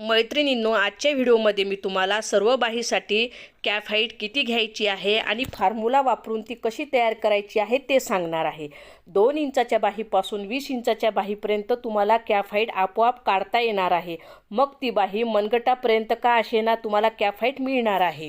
मैत्रिणींनो आजच्या व्हिडिओमध्ये मी तुम्हाला सर्व बाहीसाठी कॅफ हाईट किती घ्यायची आहे आणि फार्मुला वापरून ती कशी तयार करायची आहे ते सांगणार आहे. दोन इंचाच्या बाहीपासून वीस इंचाच्या बाहीपर्यंत तुम्हाला कॅफ हाईट आपोआप काढता येणार आहे. मग ती बाही मनगटापर्यंत का असेना तुम्हाला कॅफ हाईट मिळणार आहे.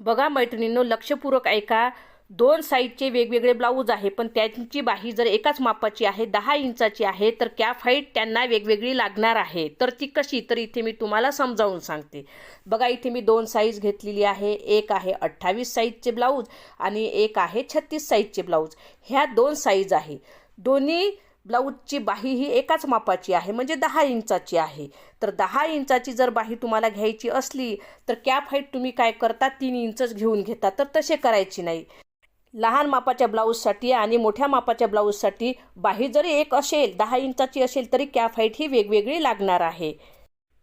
बघा मैत्रिणींनो लक्षपूर्वक ऐका. दोन साईजचे वेगवेगळे ब्लाऊज आहे पण त्यांची बाही जर एकाच मापाची आहे दहा इंचाची आहे तर कॅफ हाईट त्यांना वेगवेगळी लागणार आहे. तर ती कशी? तर इथे मी तुम्हाला समजावून सांगते. बघा इथे मी दोन साईज घेतलेली आहे. एक आहे अठ्ठावीस साईजचे ब्लाऊज आणि एक आहे छत्तीस साईजचे ब्लाऊज. ह्या दोन साईज आहे. दोन्ही ब्लाऊजची बाही ही एकाच मापाची आहे म्हणजे दहा इंचाची आहे. तर दहा इंचाची जर बाही तुम्हाला घ्यायची असली तर कॅप हाईट तुम्ही काय करता? तीन इंचच घेऊन घेता. तर तसे करायची नाही. लहान मापाच्या ब्लाऊजसाठी आणि मोठ्या मापाच्या ब्लाऊजसाठी बाही जरी एक असेल दहा इंचाची असेल तरी कॅफ हाईट ही वेगवेगळी लागणार आहे.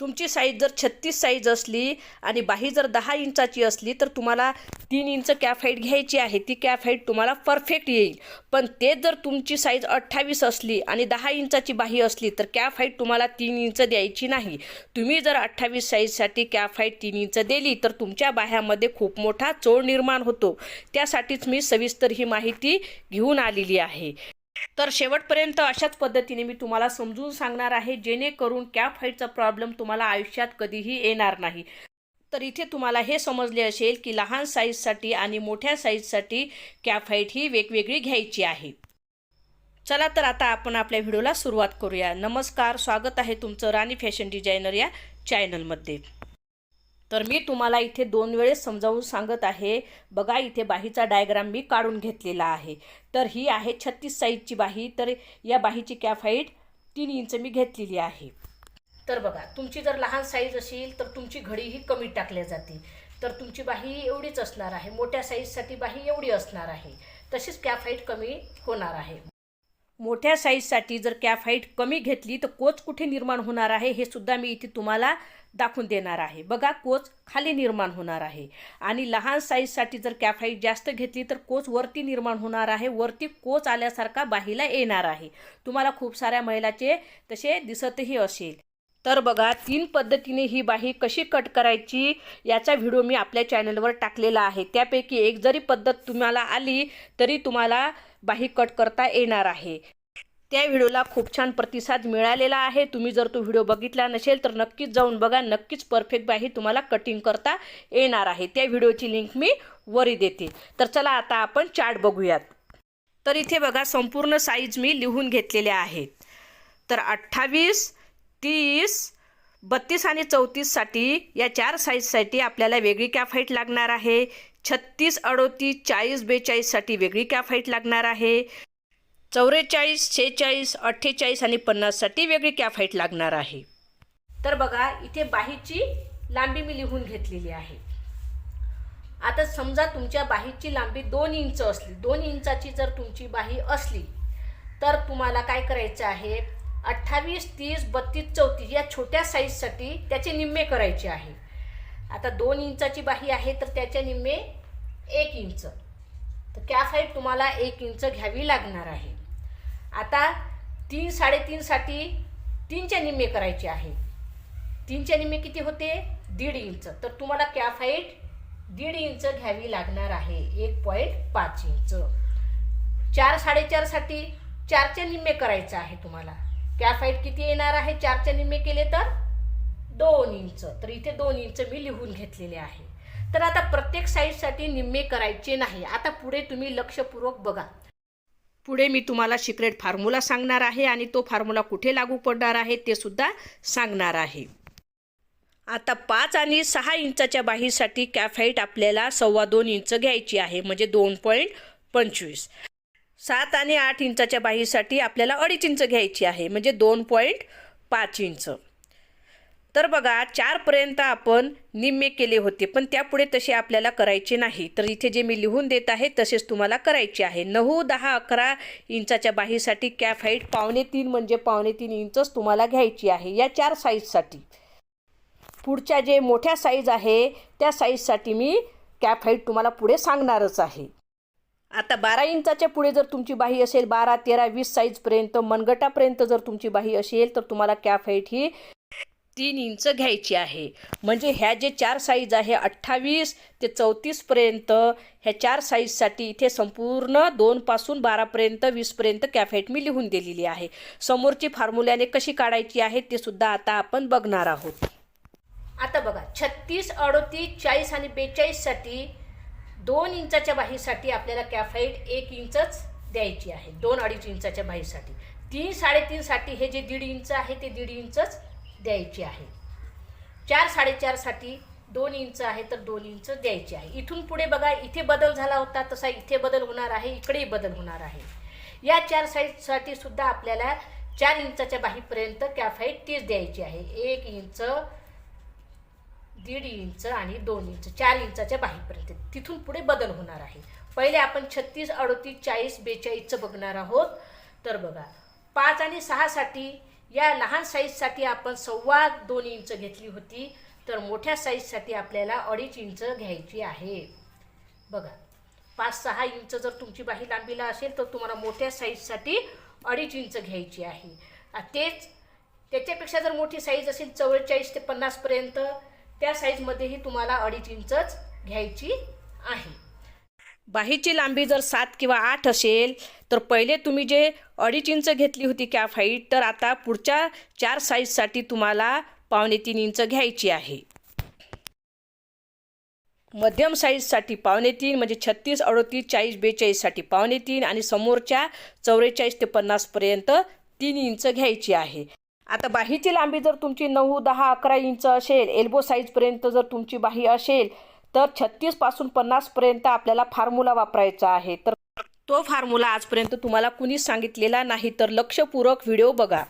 तुमची साईज जर छत्तीस साईज असली आणि बाही जर दहा इंचाची असली तर तुम्हाला तीन इंच कॅफ हाईट घ्यायची आहे. ती कॅफ हाईट तुम्हाला परफेक्ट येईल. पण ते जर तुमची साईज अठ्ठावीस असली आणि दहा इंचाची बाही असली तर कॅफ हाईट तुम्हाला तीन इंच द्यायची नाही. तुम्ही जर अठ्ठावीस साईजसाठी कॅफ हाईट तीन इंच दिली तर तुमच्या बाह्यामध्ये खूप मोठा चोळ निर्माण होतो. त्यासाठीच मी सविस्तर ही माहिती घेऊन आलेली आहे. तर शेवटपर्यंत अशाच पद्धतीने मी तुम्हाला समजून सांगणार आहे जेणेकरून कॅप हाईटचा प्रॉब्लेम तुम्हाला आयुष्यात कधीही येणार नाही. तर इथे तुम्हाला हे समजले असेल की लहान साईजसाठी आणि मोठ्या साईजसाठी कॅप हाईट ही वेगवेगळी घ्यायची आहे. चला तर आता आपण आपल्या व्हिडिओला सुरुवात करूया. नमस्कार स्वागत आहे तुमचं राणी फॅशन डिझायनर या चॅनलमध्ये तर मी तुम्हाला इथे दोन वेळेस समजावून सांगत आहे. बघा इथे बाहीचा डायग्राम मी काढून घेतलेला आहे. तर ही आहे छत्तीस साईजची बाही. तर या बाहीची कॅफ हाईट तीन इंच मी घेतलेली आहे. तर बघा तुमची जर लहान साईज असेल तर तुमची घडी ही कमी टाकल्या जाते. तर तुमची बाही एवढीच असणार आहे. मोठ्या साईजसाठी बाही एवढी असणार आहे. तशीच कॅफ हाईट कमी होणार आहे. मोठ्या साईजसाठी जर कॅफ हाईट कमी घेतली तर कोच कुठे निर्माण होणार आहे हे सुद्धा मी इथे तुम्हाला दाखवून देणार आहे. बघा कोच खाली निर्माण होणार आहे. आणि लहान साईजसाठी जर कॅफ हाईट जास्त घेतली तर कोच वरती निर्माण होणार आहे. वरती कोच आल्यासारखा बाहीला येणार आहे. तुम्हाला खूप साऱ्या महिलाचे तसे दिसतही असेल. तर बघा तीन पद्धतीने ही बाही कशी कट करायची याचा व्हिडिओ मी आपल्या चॅनलवर टाकलेला आहे. त्यापैकी एक जरी पद्धत तुम्हाला आली तरी तुम्हाला बाही कट करता येणार आहे. त्या व्हिडिओला खूप छान प्रतिसाद मिळालेला आहे. तुम्ही जर तो व्हिडिओ बघितला नसेल तर नक्कीच जाऊन बघा. नक्कीच परफेक्ट बाही तुम्हाला कटिंग करता येणार आहे. त्या व्हिडिओची लिंक मी वरी देते. तर चला आता आपण चार्ट बघूयात. तर इथे बघा संपूर्ण साईज मी लिहून घेतलेल्या आहेत. तर अठ्ठावीस तीस बत्तीस आणि चौतीससाठी या चार साईजसाठी आपल्याला वेगळी कॅफ हाईट लागणार आहे. छत्तीस अडोतीस चाळीस बेचाळीससाठी वेगळी कॅफ हाईट लागणार आहे. चौवेचाळीस शेहेचाळीस अठ्ठेचाळीस आणि पन्नाससाठी वेगळी कॅफाईट लागणार आहे. तर बघा इथे बाहीची लांबी मी लिहून घेतलेली आहे. आता समजा तुमच्या बाहीची लांबी दोन इंच असली दोन इंचाची जर तुमची बाही असली तर तुम्हाला काय करायचं आहे? अठ्ठावीस तीस बत्तीस चौतीस या छोट्या साईजसाठी त्याचे निम्मे करायचे आहे. आता दोन इंचाची बाही आहे तर त्याचे निम्मे एक इंच. तर त्या साईड तुम्हाला एक इंच घ्यावी लागणार आहे. आता तीन साडेतीनसाठी तीनच्या निम्मे करायचे आहे. तीनच्या निम्मे किती होते? दीड इंच. तर तुम्हाला कॅफ हाईट दीड इंच घ्यावी लागणार आहे. एक पॉईंट पाच इंच. चार साडेचारसाठी चारच्या निम्मे करायचं आहे तुम्हाला. कॅफ हाईट किती येणार आहे? चारच्या निम्मे केले तर दोन इंच. तर इथे दोन इंच मी लिहून घेतलेले आहे. तर आता प्रत्येक साईजसाठी निम्मे करायचे नाही. आता पुढे तुम्ही लक्षपूर्वक बघा. पुढे मी तुम्हाला सिक्रेट फॉर्म्युला सांगणार आहे आणि तो फॉर्म्युला कुठे लागू पडणार आहे ते सुद्धा सांगणार आहे. आता पाच आणि सहा इंचाच्या बाहीसाठी कॅफ हाईट आपल्याला सव्वा दोन इंच घ्यायची आहे. म्हणजे दोन पॉईंट पंचवीस. सात आणि आठ इंचाच्या बाहीसाठी आपल्याला अडीच इंच घ्यायची आहे म्हणजे दोन पॉईंट पाच इंच. तर बघा चारपर्यंत आपण निम्मे केले होते पण त्यापुढे तसे आपल्याला करायचे नाही. तर इथे जे मी लिहून देत आहे तसेच तुम्हाला करायचे आहे. नऊ दहा अकरा इंचाच्या बाहीसाठी कॅफ हाईट पावणे तीन म्हणजे पावणे तीन इंचच तुम्हाला घ्यायची आहे या चार साईजसाठी. पुढच्या जे मोठ्या साईज आहे त्या साईजसाठी मी कॅप हाईट तुम्हाला पुढे सांगणारच आहे. आता बारा इंचाच्या पुढे जर तुमची बाही असेल बारा तेरा वीस साईजपर्यंत मनगटापर्यंत जर तुमची बाही असेल तर तुम्हाला कॅफ हाईट ही तीन इंच घ्यायची आहे. म्हणजे ह्या जे चार साईज आहे अठ्ठावीस ते चौतीसपर्यंत ह्या चार साईजसाठी इथे संपूर्ण दोनपासून बारापर्यंत वीसपर्यंत कॅफेट मी लिहून दिलेली आहे. समोरची फॉर्म्युल्याने कशी काढायची आहे ते सुद्धा आता आपण बघणार आहोत. आता बघा छत्तीस अडोतीस चाळीस आणि बेचाळीससाठी दोन इंचाच्या बाहीसाठी आपल्याला कॅफाईट एक इंचच द्यायची आहे. दोन अडीच इंचाच्या बाहीसाठी. तीन साडेतीनसाठी हे जे दीड इंच आहे ते दीड इंचच द्यायची आहे. चार साडेचारसाठी दोन इंच आहे तर दोन इंच द्यायची आहे. इथून पुढे बघा इथे बदल झाला होता तसा इथे बदल होणार आहे इकडेही बदल होणार आहे. या चार साईजसाठी सुद्धा आपल्याला चार इंचाच्या बाहीपर्यंत कॅफाईट तीच द्यायची आहे. एक इंच दीड इंच आणि दोन इंच चार इंचाच्या बाहीपर्यंत तिथून पुढे बदल होणार आहे. पहिले आपण छत्तीस अडोतीस चाळीस बेचाळीसचं बघणार आहोत. तर बघा पाच आणि सहासाठी या लहान साईजसाठी आपण सव्वा दोन इंच घेतली होती. तर मोठ्या साईजसाठी आपल्याला अडीच इंच घ्यायची आहे. बघा पाच सहा इंच जर तुमची बाही लांबीला असेल तर तुम्हाला मोठ्या साईजसाठी अडीच इंच घ्यायची आहे. तेच त्याच्यापेक्षा जर मोठी साईज असेल चव्वेचाळीस ते पन्नासपर्यंत त्या साईजमध्येही तुम्हाला अडीच इंचच घ्यायची आहे. बाहीची लांबी जर सात किंवा आठ असेल तर पहिले तुम्ही जे अडीच इंच घेतली होती कॅफ हाईट तर आता पुढच्या चार साईजसाठी तुम्हाला पावणे तीन इंच घ्यायची आहे. मध्यम साईजसाठी पावणे तीन म्हणजे छत्तीस अडोतीस चाळीस बेचाळीससाठी पावणे तीन आणि समोरच्या चौवेचाळीस ते पन्नासपर्यंत तीन इंच घ्यायची आहे. आता बाहीची लांबी जर तुमची नऊ दहा अकरा इंच असेल एल्बो साईजपर्यंत जर तुमची बाही असेल तर छत्तीसपासून पन्नासपर्यंत आपल्याला फार्मुला वापरायचा आहे. तर तो फार्मुला आजपर्यंत तुम्हाला कुणीच सांगितलेला नाही तर लक्षपूरक व्हिडिओ बघा.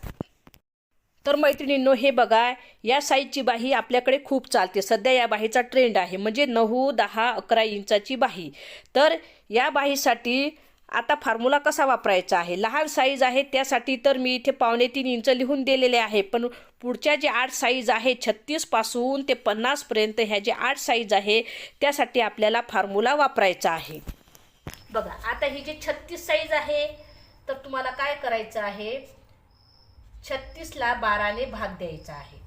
तर मैत्रिणींनो हे बघा या साईजची बाही आपल्याकडे खूप चालते. सध्या या बाहीचा ट्रेंड आहे म्हणजे नऊ दहा अकरा इंचाची बाही. तर या बाहीसाठी आता फॉर्म्युला कसा वापरायचा आहे? लहान साईज आहे त्यासाठी तर मी इथे पावणे तीन इंच लिहून दिलेले आहे. पण पुढच्या जे आठ साईज आहे छत्तीसपासून ते पन्नासपर्यंत ह्या जे आठ साईज आहे त्यासाठी आपल्याला फॉर्म्युला वापरायचा आहे. बघा आता ही जी छत्तीस साईज आहे तर तुम्हाला काय करायचं आहे? छत्तीसला बाराने भाग द्यायचा आहे.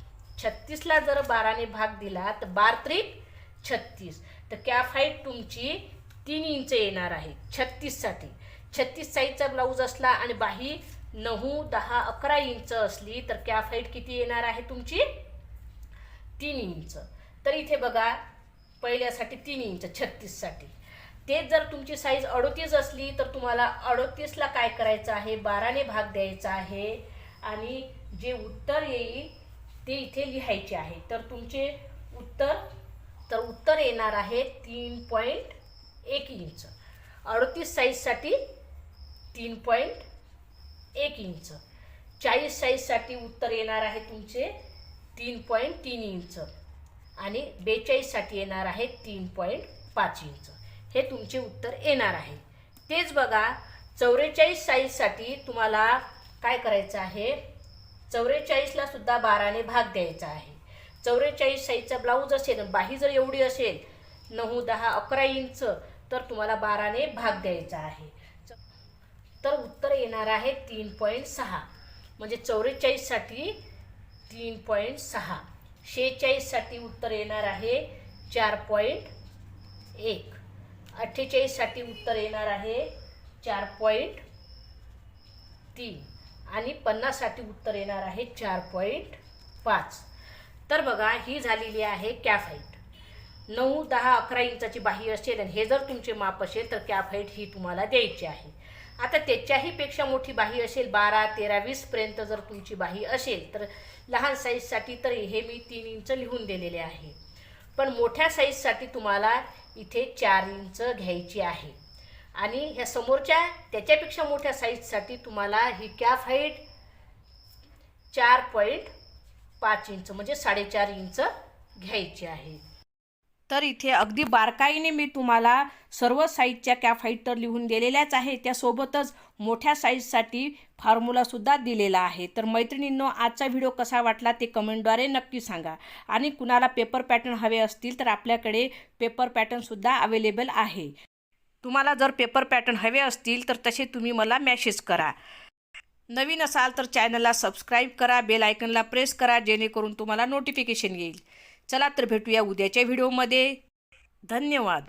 छत्तीसला जर बाराने भाग दिला तर बार त्रिक छत्तीस. तर कॅफ हाईट तुमची तीन इंच येणार आहे छत्तीससाठी. छत्तीस साईजचा ब्लाऊज असला आणि बाही नऊ दहा अकरा इंच असली तर कॅफ हाईट किती येणार आहे तुमची? तीन इंच. तर इथे बघा पहिल्यासाठी तीन इंच छत्तीससाठी. तेच जर तुमची साईज अडोतीस असली तर तुम्हाला अडोतीसला काय करायचं आहे? बाराने भाग द्यायचा आहे. आणि जे उत्तर येईल ते इथे लिहायचे आहे. तर तुमचे उत्तर तर उत्तर येणार आहे तीन पॉईंट एक इंच. अडतीस साईजसाठी तीन पॉईंट एक इंच. चाळीस साईजसाठी उत्तर येणार आहे तुमचे तीन पॉईंट तीन इंच. आणि बेचाळीससाठी येणार आहे तीन पॉईंट पाच इंच. हे तुमचे उत्तर येणार आहे. तेच बघा चौवेचाळीस साईजसाठी तुम्हाला काय करायचं आहे? चौवेचाळीसला सुद्धा बाराने भाग द्यायचा आहे. चौवेचाळीस साईजचा ब्लाऊज असेल बाही जर एवढी असेल नऊ दहा अकरा इंच तर तुम्हाला बाराने भाग द्यायचा आहे. तर उत्तर येणार आहे तीन पॉईंट सहा. म्हणजे चौवेचाळीससाठी तीन पॉईंट सहा. शेहेचाळीससाठी उत्तर येणार आहे चार पॉईंट एक. अठ्ठेचाळीससाठी उत्तर येणार आहे चार पॉईंट तीन. आणि पन्नाससाठी उत्तर येणार आहे चार पॉईंट पाच. तर बघा ही झालेली आहे कॅफाईट. नऊ दहा अकरा इंचाची बाही असेल आणि हे जर तुमचे माप असेल तर कॅफ हाईट ही तुम्हाला द्यायची आहे. आता त्याच्याही पेक्षा मोठी बाही असेल बारा तेरा वीसपर्यंत जर तुमची बाही असेल तर लहान साईजसाठी तर हे मी तीन इंच लिहून दिलेले आहे. पण मोठ्या साईजसाठी तुम्हाला इथे चार इंच घ्यायची आहे. आणि ह्या समोरच्या त्याच्यापेक्षा मोठ्या साईजसाठी तुम्हाला ही कॅफ हाईट चार पॉईंट पाच इंच म्हणजे साडेचार इंच घ्यायची आहे. तर इथे अगदी बारकाईने मी तुम्हाला सर्व साईजच्या कॅफ हाईट तर लिहून दिलेल्याच आहे. त्यासोबतच मोठ्या साईजसाठी फॉर्म्युलासुद्धा दिलेला आहे. तर मैत्रिणींनो आजचा व्हिडिओ कसा वाटला ते कमेंटद्वारे नक्की सांगा. आणि कुणाला पेपर पॅटर्न हवे असतील तर आपल्याकडे पेपर पॅटर्नसुद्धा अवेलेबल आहे. तुम्हाला जर पेपर पॅटर्न हवे असतील तर तसे तुम्ही मला मॅसेज करा. नवीन असाल तर चॅनलला सबस्क्राईब करा बेल आयकनला प्रेस करा जेणेकरून तुम्हाला नोटिफिकेशन येईल. चला तर भेटूया उद्याच्या व्हिडिओमध्ये. धन्यवाद.